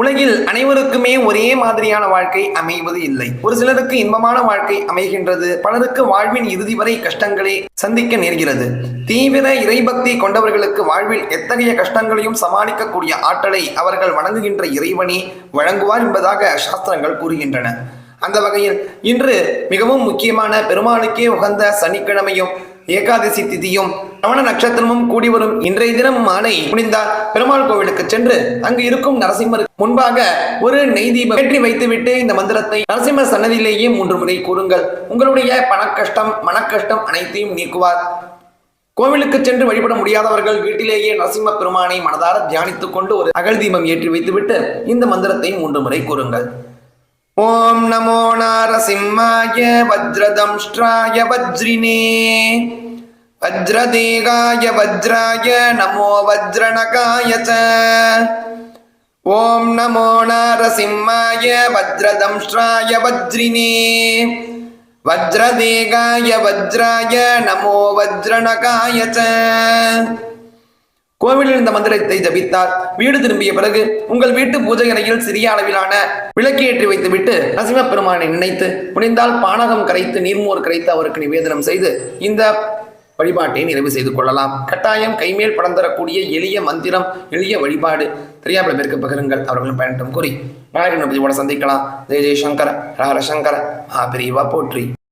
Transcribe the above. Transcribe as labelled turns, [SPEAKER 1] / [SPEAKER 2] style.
[SPEAKER 1] உலகில் அனைவருக்குமே ஒரே மாதிரியான வாழ்க்கை அமைவது இல்லை. ஒரு சிலருக்கு இன்பமான வாழ்க்கை அமைகின்றது பலருக்கு வாழ்வின் இறுதி வரை கஷ்டங்களை சந்திக்க நேர்கிறது. தீவிர இறைபக்தி கொண்டவர்களுக்கு வாழ்வில் எத்தகைய கஷ்டங்களையும் சமாளிக்கக்கூடிய ஆற்றலை அவர்கள் வணங்குகின்ற இறைவனே வழங்குவார் என்பதாக சாஸ்திரங்கள் கூறுகின்றன. அந்த வகையில் இன்று மிகவும் முக்கியமான பெருமாளுக்கே உகந்த சனிக்கிழமையும் ஏகாதசி திதியும் ரமண நட்சத்திரமும் கூடி வரும் இன்றைய தினம் மாலை முடிந்தால் பெருமாள் கோவிலுக்கு சென்று அங்கு இருக்கும் நரசிம்மர் முன்பாக ஒரு நெய் தீபம் ஏற்றி வைத்துவிட்டு இந்த மந்திரத்தை நரசிம்ம சன்னதியிலேயே மூன்று முறை கூறுங்கள். உங்களுடைய பணக்கஷ்டம் மனக்கஷ்டம் அனைத்தையும் நீக்குவார். கோவிலுக்கு சென்று வழிபட முடியாதவர்கள் வீட்டிலேயே நரசிம்ம பெருமானை மனதார தியானித்துக் கொண்டு ஒரு அகல் தீபம் ஏற்றி வைத்துவிட்டு இந்த மந்திரத்தை மூன்று முறை கூறுங்கள். ஓம் நமோ நாரசிம்மாய வஜ்ரதம்ஷ்ட்ராய வஜ்ரினே. வஜ்ரதேகாய வஜ்ராய நமோ வஜ்ரணகாய ச. ஓம் நமோ நாரசிம்மாய வஜ்ரதம்ஷ்ட்ராய வஜ்ரினே. வஜ்ரதேகாய வஜ்ராய நமோ வஜ்ரணகாய ச. கோவிலில் இந்த மந்திரத்தை ஜபித்தார். வீடு திரும்பிய பிறகு உங்கள் வீட்டு பூஜை அறையில் சிறிய அளவிலான விளக்கு ஏற்றி வைத்துவிட்டு நரசிம்ம பெருமானை நினைத்து புனிந்தால் பானகம் கரைத்து நீர்மோர் கரைத்து அவருக்கு நிவேதனம் செய்து இந்த வழிபாட்டை நிறைவு செய்து கொள்ளலாம். கட்டாயம் கைமேல் படம் தரக்கூடிய எளிய மந்திரம் எளிய வழிபாடு. தெரியாமல் பேருக்கு பகிருங்கள். அவர்களும் பயணம் கூறி. நாயகன் பதிவோட சந்திக்கலாம். ஜெய ஜெயசங்கர ஹர சங்கர மகாபிரிவா போற்றி.